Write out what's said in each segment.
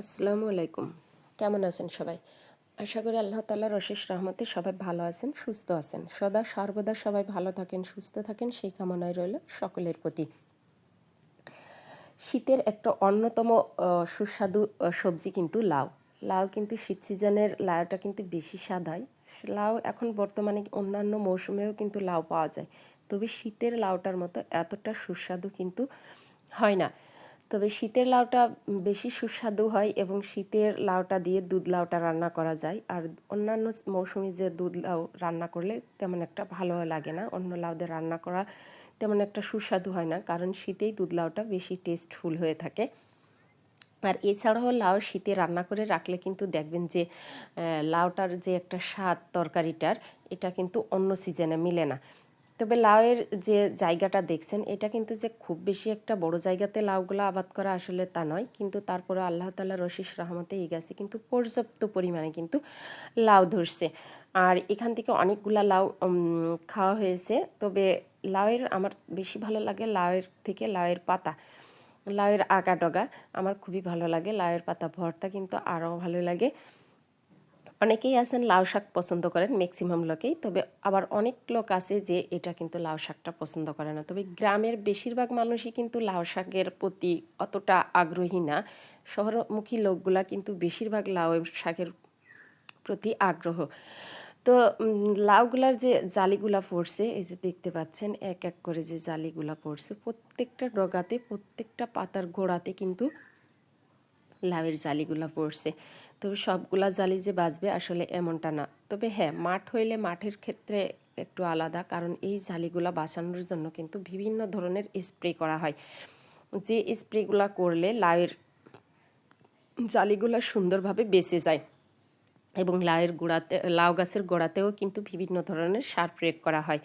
আসসালামু আলাইকুম। কেমন আছেন সবাই? আশা করি আল্লাহ তাল্লাহর অশেষ রহমতে সবাই ভালো আছেন, সুস্থ আছেন। সদা সর্বদা সবাই ভালো থাকেন, সুস্থ থাকেন, সেই কামনায় রইল সকলের প্রতি। শীতের একটা অন্যতম সুস্বাদু সবজি কিন্তু লাউ। লাউ কিন্তু শীত সিজনের লাউটা কিন্তু বেশি স্বাদ হয়। লাউ এখন বর্তমানে অন্যান্য মৌসুমেও কিন্তু লাউ পাওয়া যায়। তবে শীতের লাউটার মতো এতটা সুস্বাদু কিন্তু হয় না। তবে শীতের লাউটা বেশি সুস্বাদু হয় এবং শীতের লাউটা দিয়ে দুধ লাউটা রান্না করা যায়। আর অন্যান্য মৌসুমি যে দুধ লাউ রান্না করলে তেমন একটা ভালো লাগে না। অন্য লাউ দিয়ে রান্না করা তেমন একটা সুস্বাদু হয় না, কারণ শীতেই দুধ লাউটা বেশি টেস্টফুল হয়ে থাকে। আর এছাড়াও লাউ শীতে রান্না করে রাখলে কিন্তু দেখবেন যে লাউটার যে একটা স্বাদ তরকারিটার, এটা কিন্তু অন্য সিজনে মিলে না। তবে লাউয়ের যে জায়গাটা দেখছেন, এটা কিন্তু যে খুব বেশি একটা বড় জায়গাতে লাউগুলো আবাদ করা আসলে তা নয়। কিন্তু তারপরে আল্লাহ তাল্লাহ রশিস রহমতে এই গাছে কিন্তু পর্যাপ্ত পরিমাণে কিন্তু লাউ ধরছে। আর এখান থেকে অনেকগুলা লাউ খাওয়া হয়েছে। তবে লাউয়ের আমার বেশি ভালো লাগে লাউয়ের থেকে লাউয়ের পাতা। লাউয়ের আগা ডগা আমার খুবই ভালো লাগে। লাউয়ের পাতা ভর্তা কিন্তু আরও ভালো লাগে। অনেকেই আছেন লাউ শাক পছন্দ করেন ম্যাক্সিমাম লোকেই। তবে আবার অনেক লোক আছে যে এটা কিন্তু লাউ শাকটা পছন্দ করে না। তবে গ্রামের বেশিরভাগ মানুষই কিন্তু লাউ শাকের প্রতি অতটা আগ্রহী না। শহরমুখী লোকগুলা কিন্তু বেশিরভাগ লাউ শাকের প্রতি আগ্রহ। তো লাউগুলার যে জালিগুলা পড়ছে, এই যে দেখতে পাচ্ছেন, এক এক করে যে জালিগুলা পড়ছে, প্রত্যেকটা ডগাতে, প্রত্যেকটা পাতার গোড়াতে কিন্তু লাউয়ের জালিগুলা পড়ছে। তবে সবগুলা জালি যে বাঁচবে আসলে এমনটা না। তবে হ্যাঁ মাঠ হইলে মাঠের ক্ষেত্রে একটু আলাদা, কারণ এই জালিগুলা বাঁচানোর জন্য কিন্তু বিভিন্ন ধরনের স্প্রে করা হয়। যে স্প্রেগুলা করলে লাউয়ের জালিগুলা সুন্দরভাবে বেঁচে যায়। এবং লাউয়ের গোড়াতে, লাউ গাছের গোড়াতেও কিন্তু বিভিন্ন ধরনের সার প্রয়োগ করা হয়।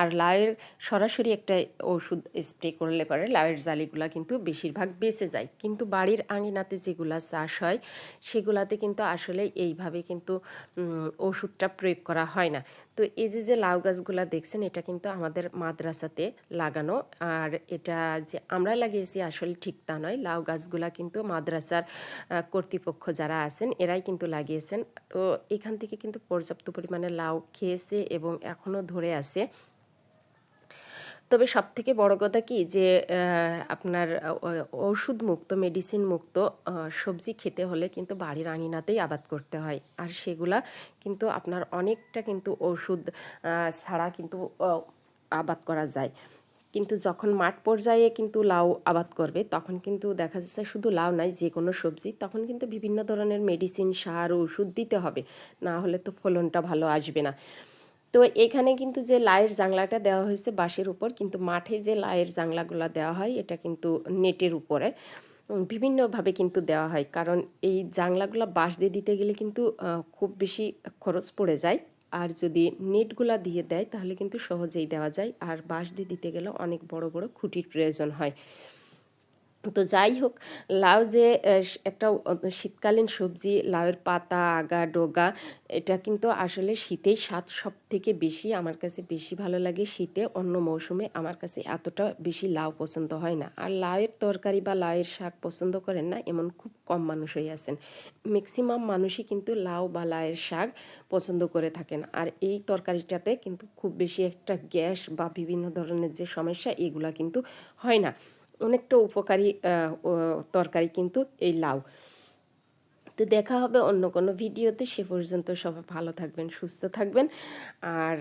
আর লাউয়ের সরাসরি একটা ওষুধ স্প্রে করলে পরে লাউয়ের জালিগুলা কিন্তু বেশিরভাগ বেঁচে যায়। কিন্তু বাড়ির আঙিনাতে যেগুলা চাষ হয়, সেগুলাতে কিন্তু আসলে এইভাবে কিন্তু ওষুধটা প্রয়োগ করা হয় না। তো এই যে যে লাউ গাছগুলা দেখছেন, এটা কিন্তু আমাদের মাদ্রাসাতে লাগানো। আর এটা যে আমরা লাগিয়েছি আসলে ঠিক তা নয়। লাউ গাছগুলা কিন্তু মাদ্রাসার কর্তৃপক্ষ যারা আছেন, এরাই কিন্তু লাগিয়েছেন। তো এখান থেকে কিন্তু পর্যাপ্ত পরিমাণে লাউ খেয়েছে এবং এখনও ধরে আছে। তবে সব থেকে বড় কথা কি যে আপনার ওষুধ মুক্ত মেডিসিন মুক্ত সবজি খেতে হলে কিন্তু বাড়ির আঙিনাতেই আবাদ করতে হয়। আর সেগুলা কিন্তু আপনার অনেকটা কিন্তু ওষুধ ছাড়া কিন্তু আবাদ করা যায়। কিন্তু যখন মাঠ পর্যায়ে কিন্তু লাউ আবাদ করবে, তখন কিন্তু দেখা যাচ্ছে শুধু লাউ নয় যে কোনো সবজি, তখন কিন্তু বিভিন্ন ধরনের মেডিসিন সার, ওষুধ দিতে হবে। না হলে তো ফলনটা ভালো আসবে না। তো এখানে কিন্তু যে লায়ের জাংলাটা দেওয়া হয়েছে বাঁশের উপর, কিন্তু মাঠে যে লাইয়ের জাংলাগুলো দেওয়া হয়, এটা কিন্তু নেটের উপরে বিভিন্নভাবে কিন্তু দেওয়া হয়। কারণ এই জাংলাগুলো বাঁশ দিয়ে দিতে গেলে কিন্তু খুব বেশি খরচ পড়ে যায়। আর যদি নেটগুলা দিয়ে দেয় তাহলে কিন্তু সহজেই দেওয়া যায়। আর বাঁশ দিয়ে দিতে গেলে অনেক বড় বড় খুঁটির প্রয়োজন হয়। তো যাই হোক, লাউ যে একটা শীতকালীন সবজি, লাউয়ের পাতা, আগা, ডোগা, এটা কিন্তু আসলে শীতেই স্বাদ সব থেকে বেশি। আমার কাছে বেশি ভালো লাগে শীতে, অন্য মৌসুমে আমার কাছে এতটা বেশি লাউ পছন্দ হয় না। আর লাউয়ের তরকারি বা লাউয়ের শাক পছন্দ করেন না, এমন খুব কম মানুষই আছেন। ম্যাক্সিমাম মানুষই কিন্তু লাউ বা লাউয়ের শাক পছন্দ করে থাকেন। আর এই তরকারিটাতে কিন্তু খুব বেশি একটা গ্যাস বা বিভিন্ন ধরনের যে সমস্যা, এগুলা কিন্তু হয় না। অনেকটা উপকারী তরকারি কিন্তু এই লাউ। তো দেখা হবে অন্য কোনো ভিডিওতে। সে পর্যন্ত সবাই ভালো থাকবেন, সুস্থ থাকবেন। আর